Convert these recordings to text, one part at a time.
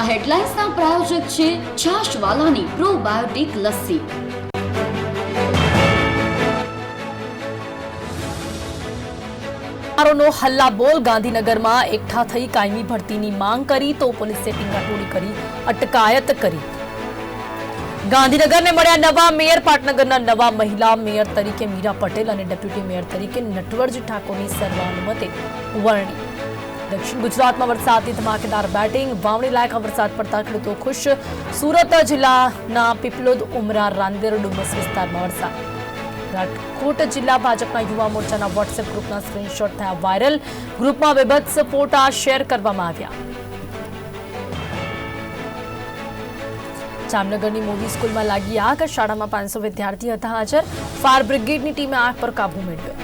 આ હેડલાઇન્સના પ્રાયોજક છે છાશવાલાની પ્રોબાયોટિક લસ્સી. હલ્લા બોલ ગાંધીનગરમાં એકઠા થઈ કાયમી ભરતીની માંગ કરી તો પોલીસે ટીંગાટોળી કરી, અટકાયત કરી. ગાંધીનગરને મળ્યા નવા મેયર, પાટનગરના નવા મહિલા મેયર તરીકે મીરા પટેલ અને ડેપ્યુટી મેયર તરીકે નટવરજી ઠાકોરની સર્વાનુમતે વરણી. દક્ષિણ ગુજરાતમાં વરસાદની ધમાકેદાર બેટિંગ, વાવણી લાયક વરસાદ પડતા ખેડૂતો ખુશ. સુરત જિલ્લાના પીપલોદ, ઉમરા, રાંદેર, ડુમસ વિસ્તારમાં વરસાદ. રાજકોટ જિલ્લા ભાજપના યુવા મોરચાના વોટ્સએપ ગ્રુપના સ્ક્રીનશોટ થયા વાયરલ ગ્રુપમાં વિભત્સ ફોટા શેર કરવામાં આવ્યા. જામનગરની મોદી સ્કૂલમાં લાગી આગ. શાળામાં પાંચસો વિદ્યાર્થી હતા હાજર. ફાયર બ્રિગેડની ટીમે આગ પર કાબુ મેળવ્યો.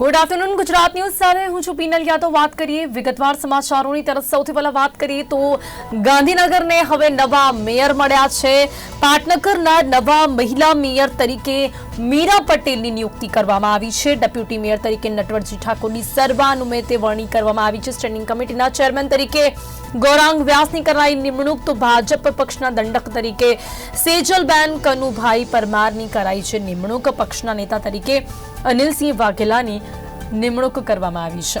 Good afternoon Gujarat news સાથે હું છું પીનલ યાદવ વાત કરીએ વિગતવાર સમાચારોની તરફ. સૌથી પહેલા વાત કરીએ તો ગાંધીનગરને હવે નવા મેયર મળ્યા છે. પાટનગરના નવા મહિલા મેયર તરીકે મીરા પટેલની નિયુક્તિ કરવામાં આવી છે. ડેપ્યુટી મેયર તરીકે નટવરજી ઠાકોરની સર્વાનુમતે વરણી કરવામાં આવી છે. સ્ટેન્ડિંગ કમિટીના ચેરમેન તરીકે ગૌરાંગ વ્યાસની કરાઈ નિમણૂક. તો ભાજપ પક્ષના દંડક તરીકે સેજલબેન કનુભાઈ પરમારની કરાઈ છે નિમણૂક. પક્ષના નેતા તરીકે અનિલસિંહ વાઘેલાની નિમણૂક કરવામાં આવી છે.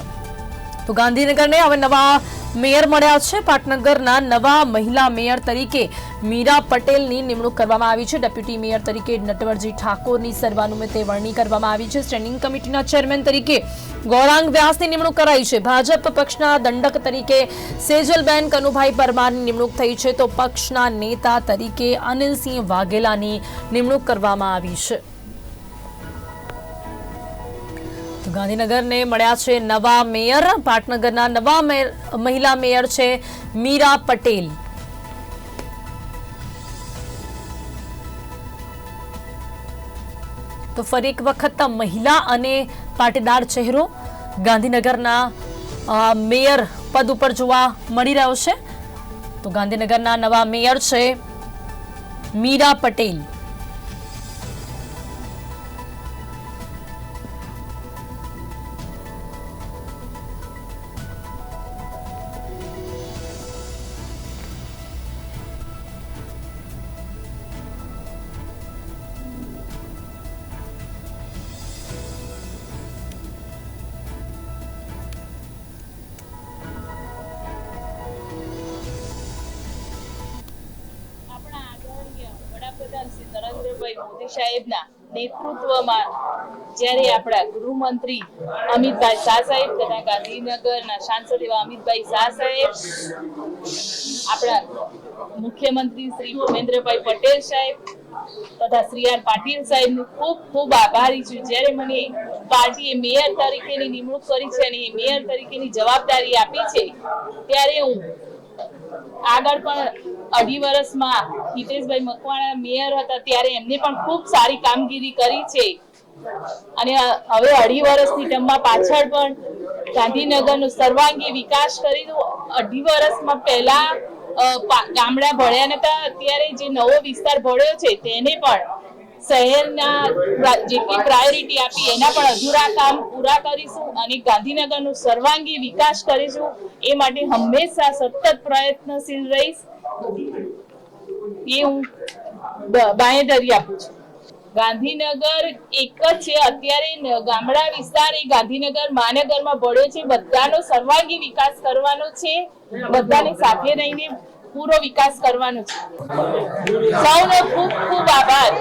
તો ગાંધીનગરને હવે નવા મેયર મળ્યા છે. પાટનગરના નવા મહિલા મેયર તરીકે મીરા પટેલની નિમણૂક કરવામાં આવી છે. ડેપ્યુટી મેયર તરીકે નટવરજી ઠાકોરની સર્વાનુમતે વરણી કરવામાં આવી છે. સ્ટેન્ડિંગ કમિટીના ચેરમેન તરીકે ગૌરાંગ વ્યાસની નિમણૂક કરાઈ છે. ભાજપ પક્ષના દંડક તરીકે સેજલબેન કનુભાઈ પરમારની નિમણૂક થઈ છે. તો પક્ષના નેતા તરીકે અનિલસિંહ વાઘેલાની નિમણૂક કરવામાં આવી છે. તો ગાંધીનગરને મળ્યા છે નવા મેયર. પાટનગરના નવા મહિલા મેયર છે મીરા પટેલ. તો ફરી એક વખત મહિલા અને પાટીદાર ચહેરો ગાંધીનગરના મેયર પદ ઉપર જોવા મળી રહ્યો છે. તો ગાંધીનગરના નવા મેયર છે મીરા પટેલ. નરેન્દ્રભાઈ સાહેબના નેતૃત્વમાં જ્યારે આપણા ગૃહમંત્રી અમિતભાઈ શાહ સાહેબ તથા ગાંધીનગરના સાંસદ એવા અમિતભાઈ શાહ સાહેબ, આપણા મુખ્યમંત્રી શ્રી ભૂપેન્દ્રભાઈ પટેલ સાહેબ તથા શ્રી આર પાટીલ સાહેબનું ખૂબ ખૂબ આભારી છું. જ્યારે મને પાર્ટીએ મેયર તરીકેની નિમણૂક કરી છે અને મેયર તરીકેની જવાબદારી આપી છે, ત્યારે હું આગળ પણ અઢી વર્ષમાં હિતેશભાઈ મકવાણા મેયર હતા ત્યારે એમને પણ ખૂબ સારી કામગીરી કરી છે. અને હવે અઢી વર્ષની ટર્મમાં પાછળ પણ ગાંધીનગરનો સર્વાંગી વિકાસ કરી અઢી વર્ષમાં પહેલા ગામડા ભળ્યા નતા, અત્યારે જે નવો વિસ્તાર ભળ્યો છે તેને પણ શહેરના જેટલી પ્રાયોરિટી આપી, એના પણ અધૂરા કામ પૂરા કરીશું અને ગાંધીનગરનો સર્વાંગી વિકાસ કરીશું. એ માટે હંમેશા સતત પ્રયત્નશીલ રહીશ. એ હું બાંહેધરી આપું છું. ગાંધીનગર એક જ છે. અત્યારે ગામડા વિસ્તાર એ ગાંધીનગર મહાનગરમાં ભળ્યો છે. બધાનો સર્વાંગી વિકાસ કરવાનો છે. બધાને સાથે રહીને પૂરો વિકાસ કરવાનો છે. સૌનો ખૂબ ખૂબ આભાર.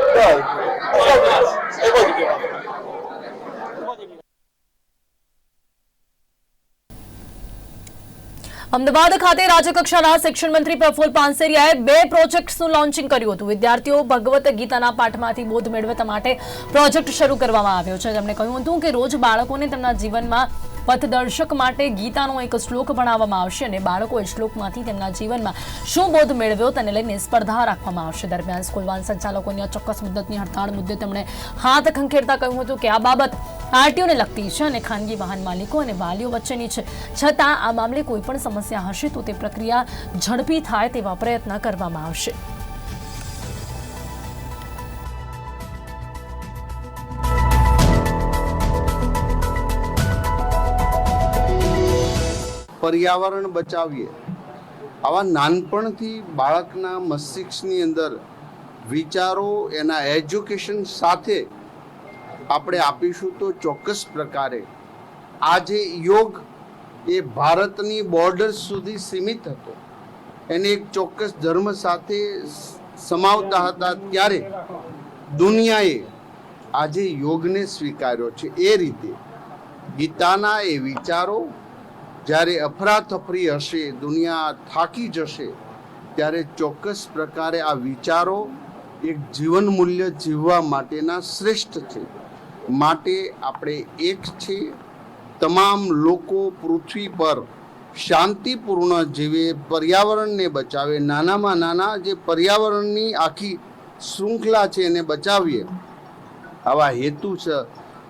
અમદાવાદ ખાતે રાજ્યકક્ષાના શિક્ષણ મંત્રી પ્રફુલ પાનસેરિયાએ બે પ્રોજેક્ટ્સનું લોન્ચિંગ કર્યું હતું. વિદ્યાર્થીઓ ભગવત ગીતાના પાઠમાંથી બોધ મેળવતા માટે પ્રોજેક્ટ શરૂ કરવામાં આવ્યો છે. તેમણે કહ્યું હતું કે રોજ બાળકોને તેમના જીવનમાં પથદર્શક માટે ગીતાનો એક શ્લોક ભણાવવામાં આવશે અને બાળકો એ શ્લોકમાંથી તેમના જીવનમાં શું બોધ મેળવ્યો તેને લઈને સ્પર્ધા રાખવામાં આવશે. દરમિયાન સ્કૂલ વાન સંચાલકોની અચોક્કસ મુદ્દતની હડતાળ મુદ્દે તેમણે હાથ ખંખેરતા કહ્યું હતું કે આ બાબત આરટીઓને લગતી છે અને ખાનગી વાહન માલિકો અને વાલીઓ વચ્ચેની છે. છતાં આ મામલે કોઈ પણ સમસ્યા હશે તો તે પ્રક્રિયા ઝડપી થાય તેવા પ્રયત્ન કરવામાં આવશે. પર્યાવરણ બચાવીએ. આવા નાનપણથી બાળકના મસ્તિષ્કની અંદર વિચારો, એના એજ્યુકેશન સાથે આપણે આપીશું તો ચોક્કસ પ્રકારે. આજે યોગ એ ભારતની બોર્ડર સુધી સીમિત હતો. એને એક ચોક્કસ ધર્મ સાથે સમાવતા હતા ત્યારે દુનિયાએ આજે યોગને સ્વીકાર્યો છે. એ રીતે ગીતાના એ વિચારો જ્યારે અફરાતફરી હશે, દુનિયા થાકી જશે, ત્યારે ચોક્કસ પ્રકારે આ વિચારો એક જીવન મૂલ્ય જીવવા માટેના શ્રેષ્ઠ છે. માટે આપણે એક છે, તમામ લોકો પૃથ્વી પર શાંતિપૂર્ણ જીવે, પર્યાવરણને બચાવે, નાનામાં નાના જે પર્યાવરણની આખી શૃંખલા છે એને બચાવીએ. આવા હેતુ છે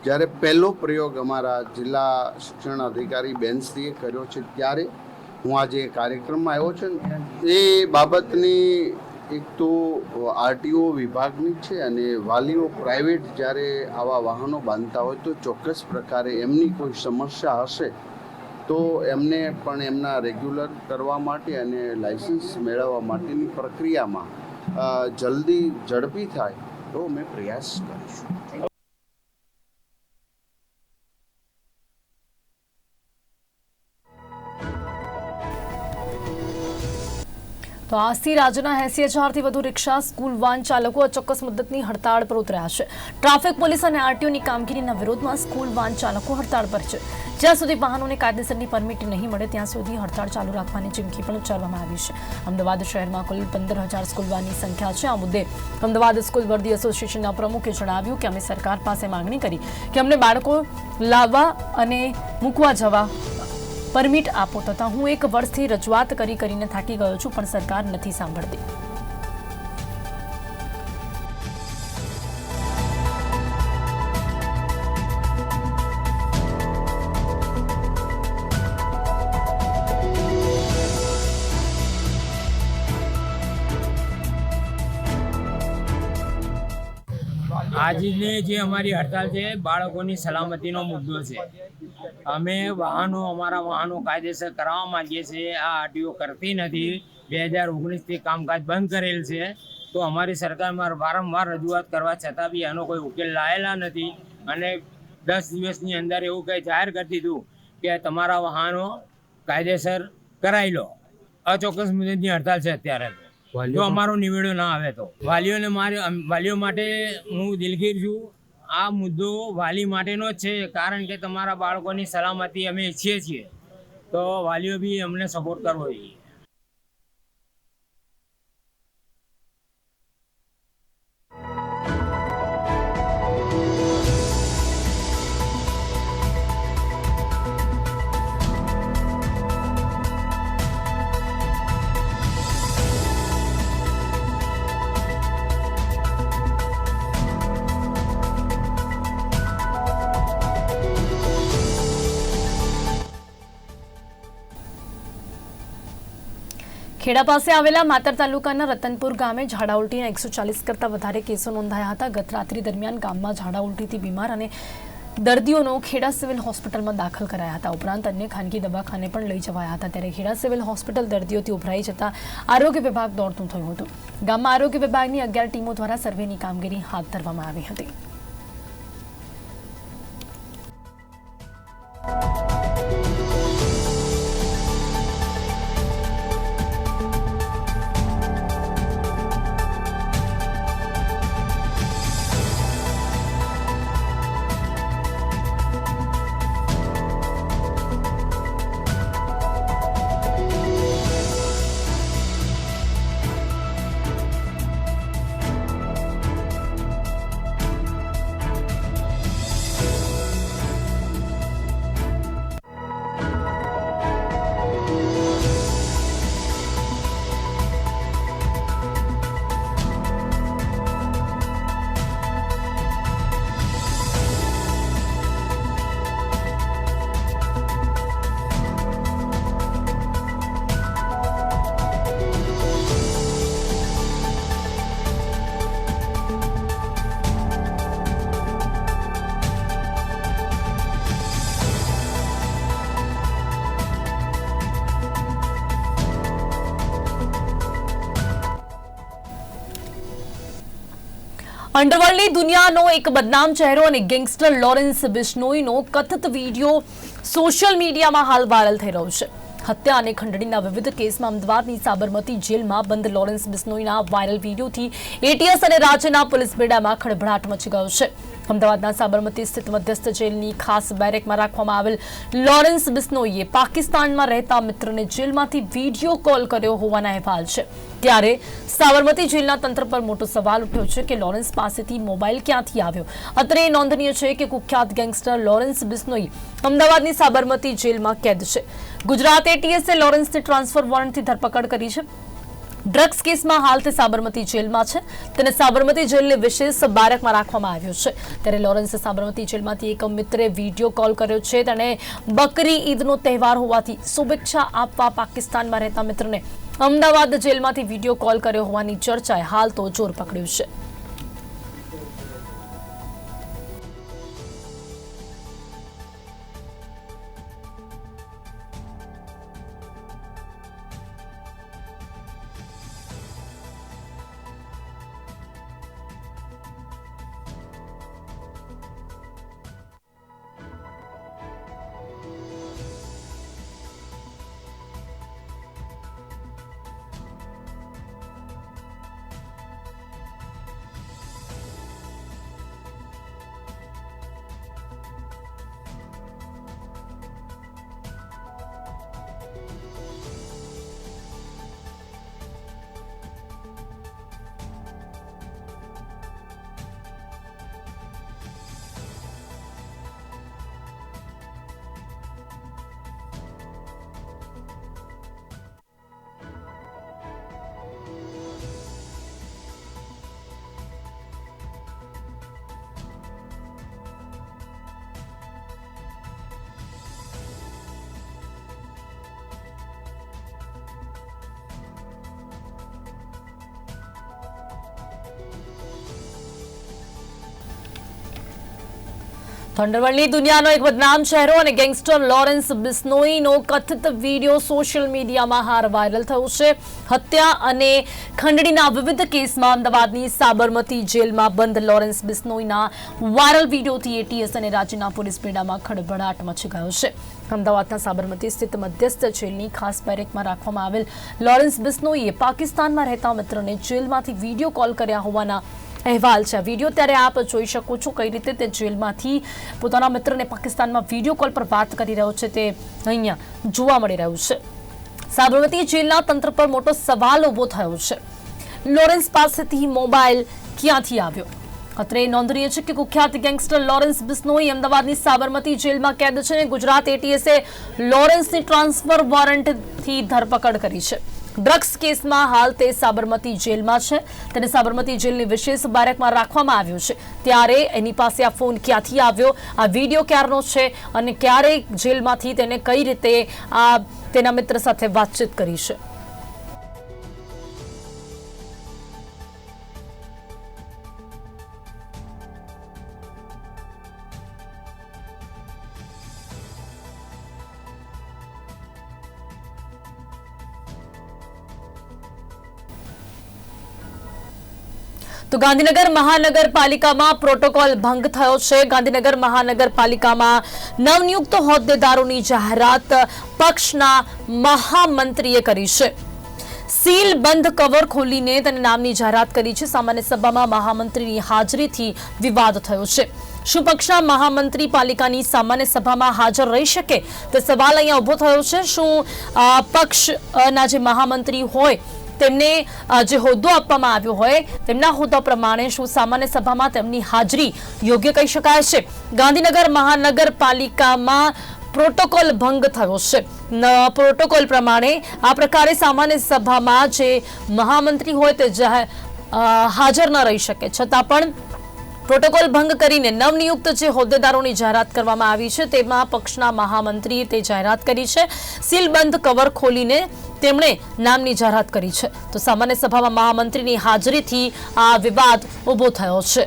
જ્યારે પહેલો પ્રયોગ અમારા જિલ્લા શિક્ષણ અધિકારી બેનશ્રીએ કર્યો છે, ત્યારે હું આજે કાર્યક્રમમાં આવ્યો છું. એ બાબતની એક તો આરટીઓ વિભાગની છે અને વાલીઓ પ્રાઇવેટ જ્યારે આવા વાહનો બાંધતા હોય તો ચોક્કસ પ્રકારે એમની કોઈ સમસ્યા હશે તો એમને પણ એમના રેગ્યુલર કરવા માટે અને લાઇસન્સ મેળવવા માટેની પ્રક્રિયામાં જલ્દી ઝડપી થાય તો અમે પ્રયાસ કરીશું. તો આજથી રાજ્યના એસી હજારથી વધુ રિક્ષા, સ્કૂલ, વાન ચાલકો અચોક્કસ મુદ્દતની હડતાળ પર ઉતર્યા છે. ટ્રાફિક પોલીસ અને આરટીઓની કામગીરીના વિરોધમાં સ્કૂલ, વાન ચાલકો હડતાળ પર છે. જ્યાં સુધી વાહનોને કાયદેસરની પરમિટ નહીં મળે, ત્યાં સુધી હડતાળ ચાલુ રાખવાની ચીમકી પણ ઉચ્ચારવામાં આવી છે. અમદાવાદ શહેરમાં કુલ પંદર હજાર સ્કૂલ, વાનની સંખ્યા છે. આ મુદ્દે અમદાવાદ સ્કૂલ વર્દી એસોસિએશનના પ્રમુખે જણાવ્યું કે અમે સરકાર પાસે માંગણી કરી કે અમને બાળકો લાવવા અને મૂકવા જવા પરમિટ આપો તથા હું એક વર્ષથી રજૂઆત કરી કરીને થાકી ગયો છું, પણ સરકાર નથી સાંભળતી. આજની જે અમારી હડતાલ છે, બાળકોની સલામતીનો મુદ્દો છે. અમે વાહનો, અમારા વાહનો કાયદેસર કરાવવા માંગીએ છીએ. આ આરટીઓ કરતી નથી. બે હજાર ઓગણીસથી કામકાજ બંધ કરેલ છે. તો અમારી સરકારમાં વારંવાર રજૂઆત કરવા છતાં બી આનો કોઈ ઉકેલ લાયેલા નથી. અને દસ દિવસની અંદર એવું કંઈ જાહેર કરી દીધું કે તમારા વાહનો કાયદેસર કરાવી લો. અચોક્કસ મુદતની હડતાલ છે અત્યારે. જો અમારો નિવેડો ના આવે તો. વાલીઓને મારે વાલીઓ માટે હું દિલગીર છું. આ મુદ્દો વાલી માટેનો જ છે કારણ કે તમારા બાળકોની સલામતી અમે ઈચ્છીએ છીએ. તો વાલીઓ બી અમને સપોર્ટ કરવો જોઈએ. ખેડા પાસે આવેલા માતર તાલુકાના રતનપુર ગામે ઝાડા ઉલટીના એકસો ચાલીસ કરતાં વધારે કેસો નોંધાયા હતા. ગત રાત્રિ દરમિયાન ગામમાં ઝાડા ઉલટીથી બીમાર અને દર્દીઓનો ખેડા સિવિલ હોસ્પિટલમાં દાખલ કરાયા હતા. ઉપરાંત અન્ય ખાનગી દવાખાને પણ લઈ જવાયા હતા. ત્યારે ખેડા સિવિલ હોસ્પિટલ દર્દીઓથી ઉભરાઈ જતા આરોગ્ય વિભાગ દોડતું થયું હતું. ગામમાં આરોગ્ય વિભાગની અગિયાર ટીમો દ્વારા સર્વેની કામગીરી હાથ ધરવામાં આવી હતી. અંડરવર્લ્ડની દુનિયાનો એક બદનામ ચહેરો અને ગેંગસ્ટર લોરેન્સ બિશ્નોઈનો કથિત વીડિયો સોશિયલ મીડિયામાં હાલ વાયરલ થઈ રહ્યો છે. હત્યા અને ખંડણીના વિવિધ કેસમાં અમદાવાદની સાબરમતી જેલમાં બંધ લોરેન્સ બિશ્નોઈના વાયરલ વિડીયોથી એટીએસ અને રાજ્યના પોલીસ બેડામાં ખળભળાટ મચી ગયો છે. અમદાવાદના સાબરમતી સ્થિત મધ્યસ્થ જેલની ખાસ બેરેકમાં રાખવામાં આવેલ લોરેન્સ બિસ્નોઈએ પાકિસ્તાનમાં રહેતા મિત્રને જેલમાંથી વીડિયો કોલ કર્યો હોવાના અહેવાલ છે. ત્યારે સાબરમતી જેલના તંત્ર પર મોટો સવાલ ઉઠ્યો છે કે લોરેન્સ પાસેથી મોબાઈલ ક્યાંથી આવ્યો? અત્રે એ નોંધનીય છે કે કુખ્યાત ગેંગસ્ટર લોરેન્સ બિસ્નોઈ અમદાવાદની સાબરમતી જેલમાં કેદ છે. ગુજરાત એટીએસે લોરેન્સની ટ્રાન્સફર વોરંટથી ધરપકડ કરી છે. ડ્રગ્સ કેસમાં હાલ તે સાબરમતી જેલમાં છે. તેને સાબરમતી જેલની વિશેષ બારકમાં રાખવામાં આવ્યો છે. ત્યારે લોરેન્સે સાબરમતી જેલમાંથી એક મિત્રે વીડિયો કોલ કર્યો છે. તેણે બકરી ઈદનો તહેવાર હોવાથી શુભેચ્છા આપવા પાકિસ્તાનમાં રહેતા મિત્રને અમદાવાદ જેલમાંથી વીડિયો કોલ કર્યો હોવાની ચર્ચાએ હાલ તો જોર પકડ્યું છે. થંડરવર્લ્ડની દુનિયાનો એક બદનામ ચહેરો અને ગેંગસ્ટર લોરેન્સ બિસ્નોઈનો કથિત વીડિયો સોશિયલ મીડિયામાં હાર વાયરલ થયો છે. હત્યા અને ખંડણીના વિવિધ કેસમાં અમદાવાદની સાબરમતી જેલમાં બંધ લોરેન્સ બિસ્નોઈના વાયરલ વિડીયોથી એટીએસ અને રાજ્યના પોલીસ બેડામાં ખળભળાટ મચી ગયો છે. અમદાવાદના સાબરમતી સ્થિત મધ્યસ્થ જેલની ખાસ બેરેકમાં રાખવામાં આવેલ લોરેન્સ બિસ્નોઈએ પાકિસ્તાનમાં રહેતા મિત્રને જેલમાંથી વીડિયો કોલ કર્યા હોવાના અહેવાલ છે. વીડિયો ત્યારે આપ જોઈ શકો છો કઈ રીતે તે જેલમાંથી પોતાના મિત્રને પાકિસ્તાનમાં વીડિયો કોલ પર વાત કરી રહ્યો છે તે અહીંયા જોવા મળી રહ્યું છે. સાબરમતી જેલના તંત્ર પર મોટો સવાલ ઊભો થયો છે. લોરેન્સ પાસેથી મોબાઈલ ક્યાંથી આવ્યો? અત્રે નોંધનીય છે કે કુખ્યાત ગેંગસ્ટર લોરેન્સ બિસ્નોઈ અમદાવાદની સાબરમતી જેલમાં કેદ છે અને ગુજરાત એટીએસે લોરેન્સની ટ્રાન્સફર વોરંટથી ધરપકડ કરી છે. ડ્રગ્સ કેસમાં હાલ તે સાબરમતી જેલમાં છે. તેને સાબરમતી જેલની વિશેષ બારકમાં રાખવામાં આવ્યો છે. ત્યારે એની પાસે આ ફોન ક્યાંથી આવ્યો, આ વીડિયો ક્યારનો છે અને ક્યારે જેલમાંથી તેને કઈ રીતે આ તેના મિત્ર સાથે વાતચીત કરી છે? તો ગાંધીનગર મહાનગરપાલિકામાં પ્રોટોકોલ ભંગ થયો છે. ગાંધીનગર મહાનગરપાલિકામાં નવનિયુક્ત હોદ્દેદારોની જાહેરાત પક્ષના મહામંત્રીએ કરી છે. સીલ બંધ કવર ખોલીને તેને નામની જાહેરાત કરી છે. સામાન્ય સભામાં મહામંત્રીની હાજરીથી વિવાદ થયો છે. શું પક્ષના મહામંત્રી પાલિકાની સામાન્ય સભામાં હાજર રહી શકે? તે સવાલ અહીંયા ઊભો થયો છે. શું પક્ષના જે મહામંત્રી હોય તેમને જે હોદ્દો આપવામાં આવ્યો હોય, તેમના હોદ્દા પ્રમાણે શું સામાન્ય સભામાં તેમની હાજરી યોગ્ય કહી શકાય છે? ગાંધીનગર મહાનગરપાલિકામાં પ્રોટોકોલ ભંગ થયો છે. પ્રોટોકોલ પ્રમાણે આ પ્રકારે સામાન્ય સભામાં જે મહામંત્રી હોય તે હાજર ન રહી શકે. છતાં પણ પ્રોટોકોલ ભંગ કરીને નવનિયુક્ત જે હોદ્દેદારોની જાહેરાત કરવામાં આવી છે, તેમાં પક્ષના મહામંત્રીએ તે જાહેરાત કરી છે. સીલબંધ કવર ખોલીને તેમણે નામની જાહેરાત કરી છે. તો સામાન્ય સભામાં મહામંત્રીની હાજરીથી આ વિવાદ ઊભો થયો છે.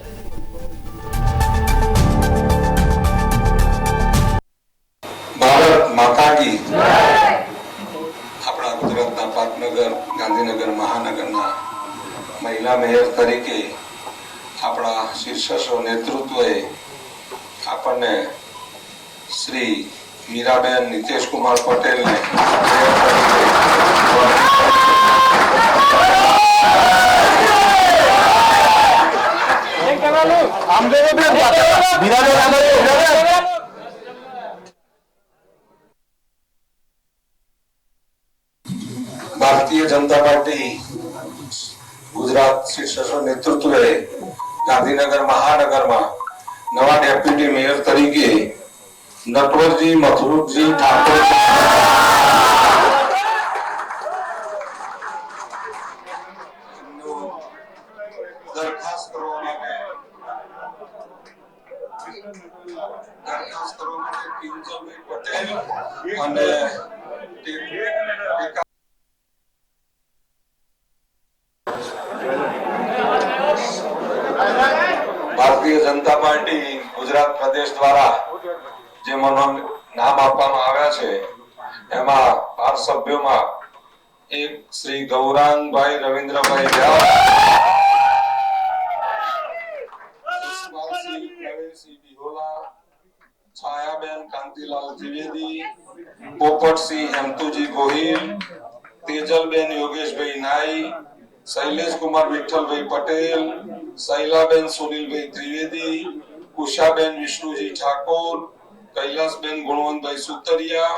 ગુજરાતના પાટનગર, ગાંધીનગર, મહાનગરના મહિલા મેયર તરીકે આપણા શીર્ષસો નેતૃત્વએ આપણને શ્રી મીરાબેન નીતેશ કુમાર પટેલને ભારતીય જનતા પાર્ટી ગુજરાત શીર્ષસો નેતૃત્વએ ગાંધીનગર મહાનગરમાં નવા ડેપ્યુટી મેયર તરીકે નટવરજી મથુરજી ઠાકોર દરખાસ્ત કરવા માટે દરખાસ્ત કરવા માટે કિંજલભાઈ પટેલ અને ટેકા ભારતીય જનતા પાર્ટી ગુજરાત પ્રદેશ દ્વારા જે મને નામ આપવામાં આવ્યા છે એમાં બાર સભ્યોમાં એક શ્રી ગૌરાંગભાઈ રવિન્દ્રભાઈ વ્યાસ છાયાબેન કાંતિલાલ ત્રિવેદી, પોપટસિંહ હેમતુજી ગોહિલ, તેજલબેન યોગેશભાઈ નાઈ શૈલેષ કુમાર વિઠ્ઠલભાઈ પટેલ, શૈલાબેન સુનિલભાઈ ત્રિવેદી, ઉષાબેન વિષ્ણુજી ઠાકોર, કૈલાસબેન ગુણવંતભાઈ સુતરિયા,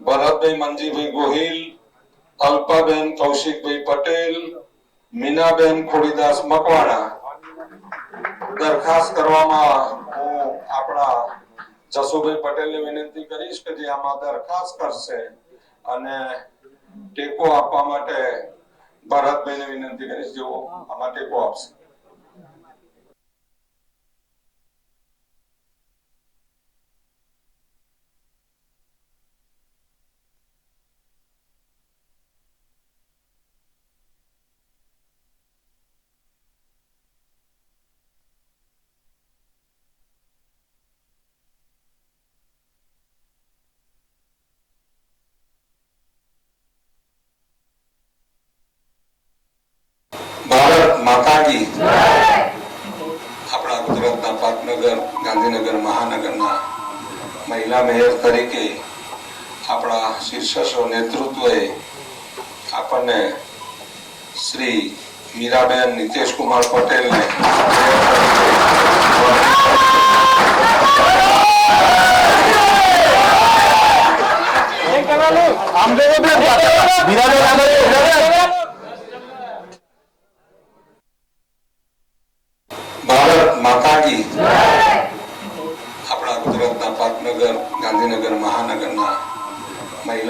ભરતભાઈ મંજીભાઈ ગોહિલ અલ્પાબેન કૌશિકભાઈ પટેલ, મીનાબેન ખોડીદાસ મકવાણા. દરખાસ્ત કરવામાં હું આપણા જસુભાઈ પટેલને વિનંતી કરીશ કે જે આમાં દરખાસ્ત કરશે અને ટેકો આપવા માટે ભરતભાઈને વિનંતી કરીશ જેઓ આમાં ટેકો આપશે ભારત માતા કી આપણા ગુજરાતના પાટનગર ગાંધીનગર મહાનગરના મહિલા મેયર તરીકે આપણા શીર્ષસો નેતૃત્વએ આપણને શ્રી મીરાબેન નીતિશ કુમાર પટેલને ભારત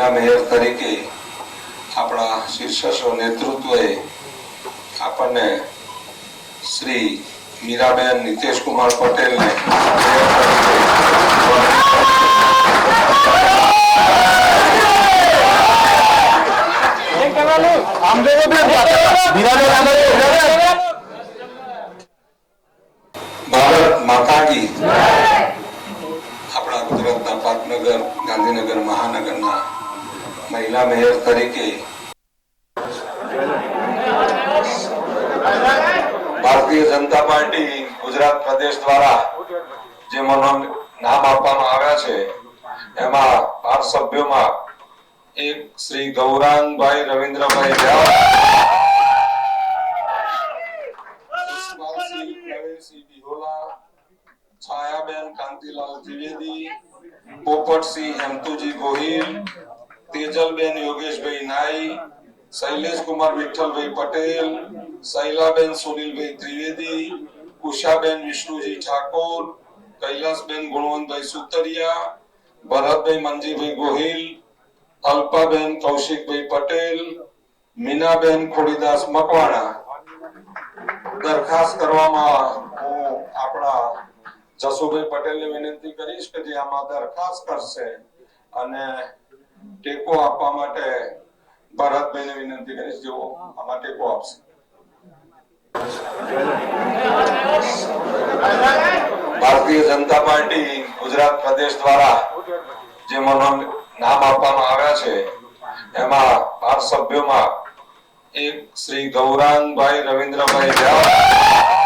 મહિલા મેયર તરીકે આપણા શીર્ષસો નેતૃત્વએ આપણને શ્રી મીરાબેન નીતિશ કુમાર પટેલને ભારત માતા આપણા ગુજરાતના પાટનગર, ગાંધીનગર, મહાનગરના મહિલા મેયર તરીકે ભારતીય જનતા પાર્ટી ગુજરાત પ્રદેશ દ્વારા જે મને નામ આપવામાં આવ્યા છે, એમાં બાર સભ્યોમાં એક શ્રી ગૌરાંગભાઈ રવિન્દ્રભાઈ છાયાબેન કાંતિલાલ ત્રિવેદી, પોપટસિંહ હેમતુજી ગોહિલ તેજલબેન યોગેશભાઈ નાઈ, શૈલેષકુમાર વિઠ્ઠલભાઈ પટેલ, શૈલાબેન સુનિલભાઈ ત્રિવેદી, ઉષાબેન વિષ્ણુજી ઠાકોર, કૈલાસબેન ગુણવંતભાઈ સુતરિયા, ભરતભાઈ મનજીભાઈ ગોહિલ, અલ્પાબેન કૌશિકભાઈ પટેલ, મીનાબેન ખોડીદાસ મકવાણા. દરખાસ્ત કરવામાં હું આપણા જસુભાઈ પટેલને વિનંતી કરીશ કે જે આમાં દરખાસ્ત કરશે અને ટેકો આપવા માટે ભરતભાઈને વિનંતી કરીશ. જેઓ આમાં ટેકો આપશે. ભારતીય જનતા પાર્ટી ગુજરાત પ્રદેશ દ્વારા જે મને નામ આપવામાં આવ્યા છે, એમાં બાર સભ્યોમાં એક શ્રી ગૌરાંગભાઈ રવિન્દ્રભાઈ વ્યાસ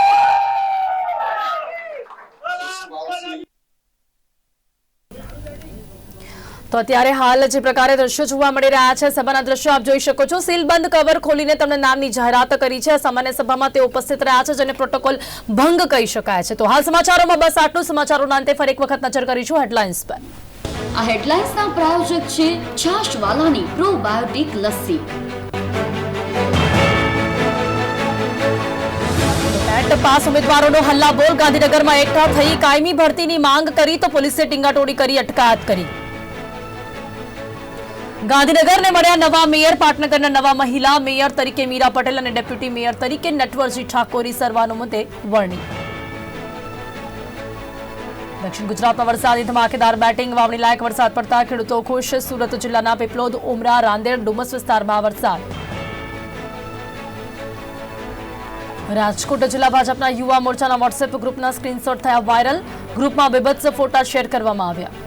તો અત્યારે હાલ જે પ્રકારે દ્રશ્યો જોવા મળી રહ્યા છે સભાના દ્રશ્યો આપ જોઈ શકો છો. સીલબંધ કવર ખોલીને તમને નામની જાહેરાત કરી છે. સામાન્ય સભામાં તે ઉપસ્થિત રહ્યા છે જેને પ્રોટોકોલ ભંગ કહી શકાય છે. તો હાલ સમાચારોમાં બસ આટલું સમાચારોના અંતે ફરી એક વખત નજર કરીશું હેડલાઇન્સ પર. આ હેડલાઇન્સના પ્રાયોજક છે છાશવાલાની પ્રોબાયોટિક લસ્સી. નેટ પાસ ઉમેદવારોનો હલ્લાબોલ ગાંધીનગરમાં એકઠા થઈ કાયમી ભરતીની માંગ કરી તો પોલીસે ટીંગાટોડી કરી અટકાયત કરી. ગાંધીનગરને મળ્યા નવા મેયર, પાટનગરના નવા મહિલા મેયર તરીકે મીરા પટેલ અને ડેપ્યુટી મેયર તરીકે નટવરજી ઠાકોરી સર્વાનુમતે વરણી. દક્ષિણ ગુજરાતમાં વરસાદી ધમાકેદાર બેટિંગ, વાવણી લાયક વરસાદ પડતા ખેડૂતો ખુશ. સુરત જિલ્લાના પીપલોદ ઉમરા, રાંદેર, ડુમસ વિસ્તારમાં વરસાદ. રાજકોટ જિલ્લા ભાજપના યુવા મોરચાના વોટ્સએપ ગ્રુપના સ્ક્રીનશોટ થયા વાયરલ. ગ્રુપમાં બેબત્સ ફોટા શેર કરવામાં આવ્યા.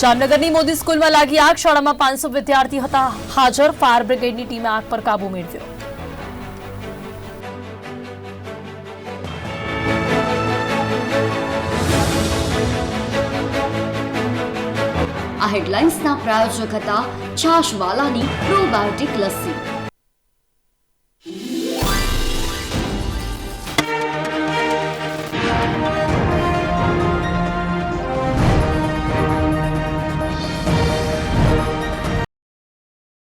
જામનગરની મોદી સ્કૂલમાં લાગી આગ. શાળામાં પાંચસો વિદ્યાર્થી હતા હાજર. ફાયર બ્રિગેડની ટીમે આગ પર કાબુ મેળવ્યો. આ હેડલાઇન્સના પ્રાયોજક હતા છાશવાલાની પ્રોબાયોટિક લસ્સી.